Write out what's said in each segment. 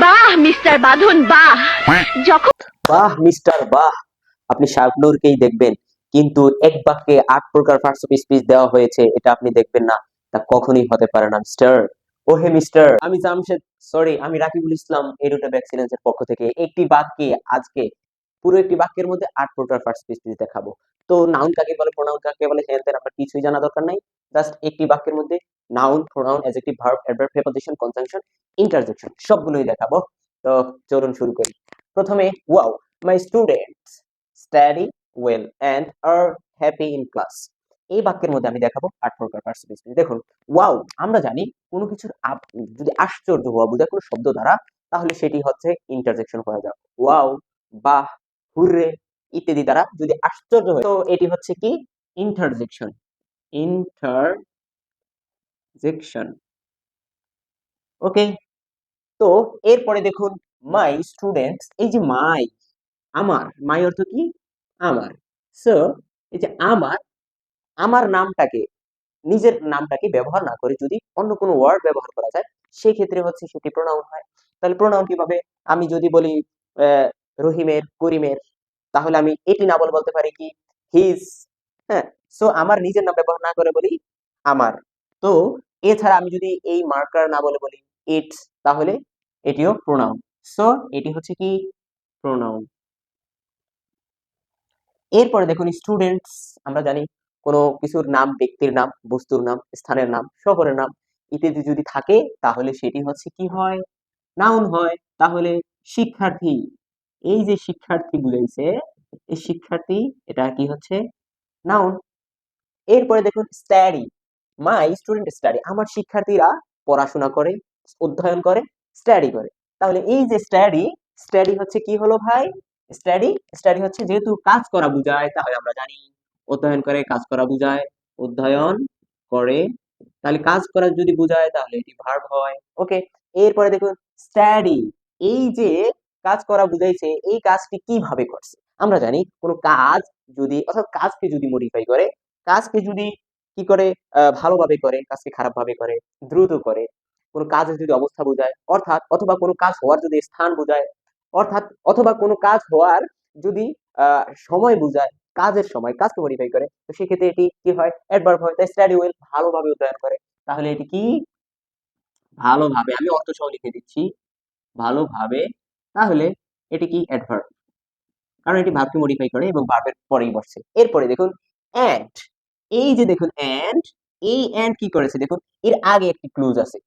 বাহ মিস্টার বাঁধন বাহ। যখন বাহ মিস্টার বাহ। আপনি শাবনুরকেই দেখবেন। কিন্তু এক বাক্যে আট প্রকার ফার্স্ট স্পিচ দেওয়া হয়েছে এটা আপনি দেখবেন না। তা কখনোই হতে পারে না মিস্টার। ও হে মিস্টার। আমি জামশেদ সরি আমি রাকিবুল ইসলাম এরোটা পক্ষ থেকে একটি বাক্যে আজকে পুরো একটি বাক্যের মধ্যে আট প্রকার ফার্স্ট স্পিচ দেখাবো। তো নাউন কাকে বলে প্রোনাউন কাকে বলে হেন আপনার কিছুই জানা দরকার নাই। জাস্ট একটি বাক্যের মধ্যে noun pronoun adjective verb adverb preposition conjunction interjection সবগুলোই দেখাবো। তো চলুন শুরু করি। প্রথমে wow my students study well and are happy in class এই বাক্যের মধ্যে আমি দেখাবো আট প্রকার পার্সিপিস দেখুন ওয়াও আমরা জানি কোনো কিছুর যদি আশ্চর্য হওয়া বোঝায় কোনো শব্দ দ্বারা, তাহলে সেটি হচ্ছে ইন্টারজেকশন হয়ে যাবে ওয়াও বাহ, হুররে, ইত্যাদি দ্বারা যদি আশ্চর্য হয় তো এটি হচ্ছে কি? ইন্টারজেকশন ইন্টারজেকশন ওকে তো, এরপরে দেখুন মাই স্টুডেন্টস এই যে মাই আমার মাই অর্থ কি? আমার। সো এই যে আমার আমার নামটাকে, নিজের নামটাকে ব্যবহার না করে যদি অন্য কোনো ওয়ার্ড ব্যবহার করা যায় সেই ক্ষেত্রে হচ্ছে সেটি প্রোনাউন হয়। তাহলে প্রোনাউন কীভাবে? আমি যদি বলি রহিমের, করিমের, তাহলে আমি এটি না বলে, বলতে পারি কি? হিজ হ্যাঁ। সো আমার নিজের নাম ব্যবহার না করে বলি, আমার। তো এছাড়া আমি যদি এই মার্কার না বলে বলি ইটস তাহলে এটিও প্রোনাউন সো এটি হচ্ছে কি? প্রোনাউন এরপরে দেখুন স্টুডেন্টস আমরা জানি কোনো কিছুর নাম ব্যক্তির নাম বস্তুর নাম স্থানের নাম শহরের নাম ইত্যাদি যদি থাকে তাহলে সেটি হচ্ছে কি হয়? নাউন হয়। তাহলে শিক্ষার্থী এই যে শিক্ষার্থী বুঝাইছে এই শিক্ষার্থী এটা কি হচ্ছে? নাউন এরপরে দেখুন স্টাডি মাই স্টুডেন্ট স্টাডি আমার শিক্ষার্থীরা পড়াশোনা করে, অধ্যয়ন করে স্টাডি করে। তাহলে এই যে স্টাডি স্টাডি হচ্ছে কি হলো ভাই? স্টাডি স্টাডি হচ্ছে যেহেতু কাজ করা বোঝায়, তাহলে আমরা জানি অধ্যয়ন করে, কাজ করা বোঝায়, অধ্যয়ন করে। তাহলে কাজ করা যদি বোঝায়, তাহলে এটি ভার্ব হয়। ওকে এরপরে দেখুন স্টাডি এই যে কাজ করা বুঝাইছে, এই কাজটি কীভাবে করছে? আমরা জানি কোনো কাজ যদি, অর্থাৎ কাজকে যদি মডিফাই করে, কাজকে যদি কি করে ভালোভাবে করে, কাজকে খারাপ ভাবে করে, দ্রুত করে। কোনো কাজের যদি অবস্থা বোঝায়, অর্থাৎ অথবা কোনো কাজ হওয়ার যদি স্থান বোঝায়, অর্থাৎ অথবা কোনো কাজ হওয়ার যদি সময় বোঝায়, কাজের সময়, কাজকে মডিফাই করে, তো সেক্ষেত্রে এটি কি হয়? অ্যাডভার্ব হয়। তাই স্টাডি ওয়েল ভালোভাবে অধ্যয়ন করে। তাহলে এটি কি? ভালোভাবে, আমি অর্থ সহ লিখে দিচ্ছি, ভালোভাবে। তাহলে এটি কি? অ্যাডভার্ব কারণ এটি ভাবকে মডিফাই করে এবং ভার্বের পরেই বসছে। এরপরে দেখুন অ্যান্ড এই যে দেখুন অ্যান্ড এই অ্যান্ড কি করেছে? দেখুন, এর আগে একটি ক্লোজ আছে।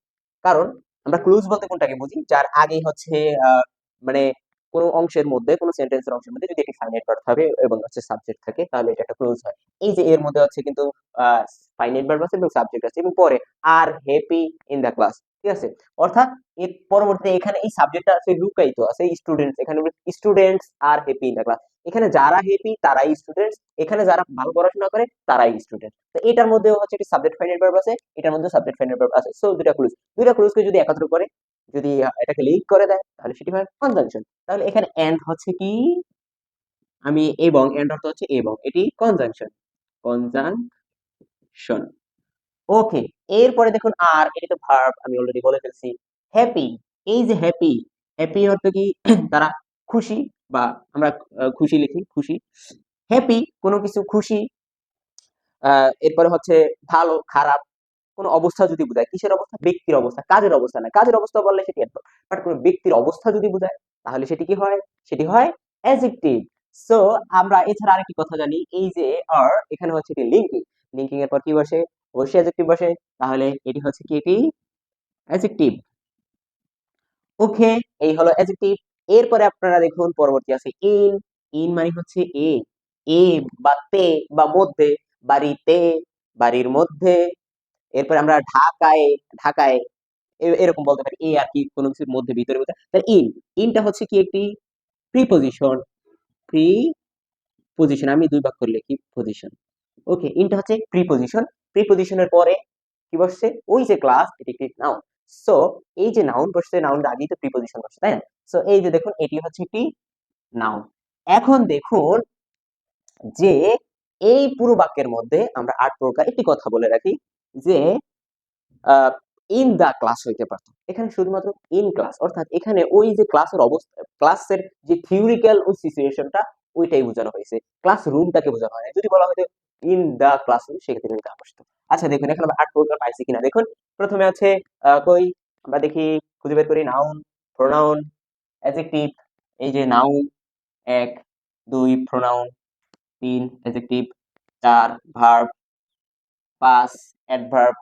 কারণ আমরা ক্লুজ বলতে কোনটাকে বুঝি? যার আগে হচ্ছে মানে কোনো অংশের মধ্যে, কোনো সেন্টেন্সের অংশের মধ্যে যদি একটি ফাইনাইট ভার্ব থাকে এবং হচ্ছে সাবজেক্ট থাকে, তাহলে এটা একটা ক্লোজ হয়। এই যে এর মধ্যে হচ্ছে কিন্তু ফাইনাইট ভার্ব আছে এবং সাবজেক্ট আছে এবং পরে are happy in the class ঠিক আছে? অর্থাৎ, এর পরবর্তীতে এখানে এই সাবজেক্টটা আছে লুকায়িত, আছে স্টুডেন্টস এখানে students are happy in the class এখানে যারা হ্যাপি তারাই স্টুডেন্টস এখানে যারা ভালো পড়াশোনা করে, তারাই স্টুডেন্ট তো এটার মধ্যে হচ্ছে একটি সাবজেক্ট ফাইনাইট ভার্ব আছে, এটার মধ্যে সাবজেক্ট ফাইনাইট ভার্ব আছে। সো দুটা ক্লুজ দুটা ক্লুজকে যদি একত্র করে যদি এটাকে লিঙ্ক করে দেয়, তাহলে সেটি হয় কনজাংশন তাহলে এখানে এন্ড হচ্ছে কি? আমি এবং এন্ড অর্থ হচ্ছে এবং, এটি কনজাংশন কনজাংশন ওকে এরপরে দেখুন আর, এটি তো ভার্ব আমি অলরেডি বলে ফেলছি। হ্যাপি এই যে হ্যাপি হ্যাপি অর্থ কি? তারা খুশি বা আমরা খুশি লিখি, খুশি। হ্যাপি কোনো কিছু খুশি এরপরে হচ্ছে ভালো, খারাপ কোনো অবস্থা যদি বোঝায়, কিসের অবস্থা? ব্যক্তির অবস্থা। কাজের অবস্থা না। কাজের অবস্থা বললে সেটি বাট কোনো ব্যক্তির অবস্থা যদি বোঝায়, তাহলে সেটি কি হয়? সেটি হয় অ্যাজেক্টিভ সো আমরা এছাড়া আরেকটি কথা জানি, এই যে আর এখানে হচ্ছে এটি লিঙ্কিং লিঙ্কিং এর পর কি বসে? অবশ্যই অ্যাজেক্টিভ বসে। তাহলে এটি হচ্ছে কি এটি? অ্যাজেক্টিভ ওকে এই হলো অ্যাজেক্টিভ এরপরে আপনারা দেখুন, পরবর্তী আছে ইন ইন মানে হচ্ছে এ এ বা তে বা মধ্যে, বাড়িতে, বাড়ির মধ্যে এরপরে আমরা ঢাকায় ঢাকায় এরকম বলতে পারি, এ আর কি কোনো কিছুর মধ্যে, ভিতরে তাহলে ইন, ইনটা হচ্ছে কি একটি প্রিপোজিশন প্রি পজিশন আমি দুই ভাগ করে লিখি পজিশন ওকে ইনটা হচ্ছে প্রিপোজিশন প্রিপোজিশনের পরে কি বসছে? ওই যে ক্লাস এটি একটি নাউন সো এই যে নাউন বসছে নাউনের আগেই তো প্রিপোজিশন বসছে, তাই না? সো এই যে দেখুন, এটি হচ্ছে একটি নাউন এখন দেখুন যে এই পুরো বাক্যের মধ্যে আমরা আট প্রকার একটি কথা বলে রাখি। যে ইন দা ক্লাস হইতে পারতো। এখানে শুধুমাত্র ইন ক্লাস অর্থাৎ এখানে ওই যে ক্লাসের অবস্থা ক্লাসের যে থিওরিক্যাল ওই সিচুয়েশনটা ওইটাই বোঝানো হয়েছে। ক্লাস রুমটাকে বোঝানো হয়। যদি বলা হয়তো ইন দা ক্লাসরুম সেক্ষেত্রে কিন্তু আসতো। আচ্ছা দেখুন, এখানে আমরা আট প্রকার পাইছি কিনা। দেখুন, প্রথমে আছে কই? আমরা দেখি, খুঁজে বের করি নাউন প্রোনাউন অ্যাডজেক্টিভ এই যে নাউন এক, দুই প্রোনাউন তিন অ্যাডজেক্টিভ চার ভার্ব পাঁচ অ্যাডভার্ব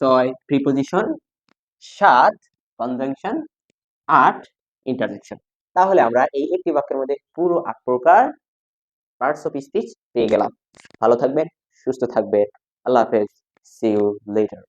ছয় প্রিপোজিশন সাত কনজাংশন আট ইন্টারজেকশন তাহলে আমরা এই একটি বাক্যের মধ্যে পুরো আট প্রকার পার্টস অফ স্পিচ পেয়ে গেলাম। ভালো থাকবেন, সুস্থ থাকবেন। আল্লাহ হাফেজ। C you later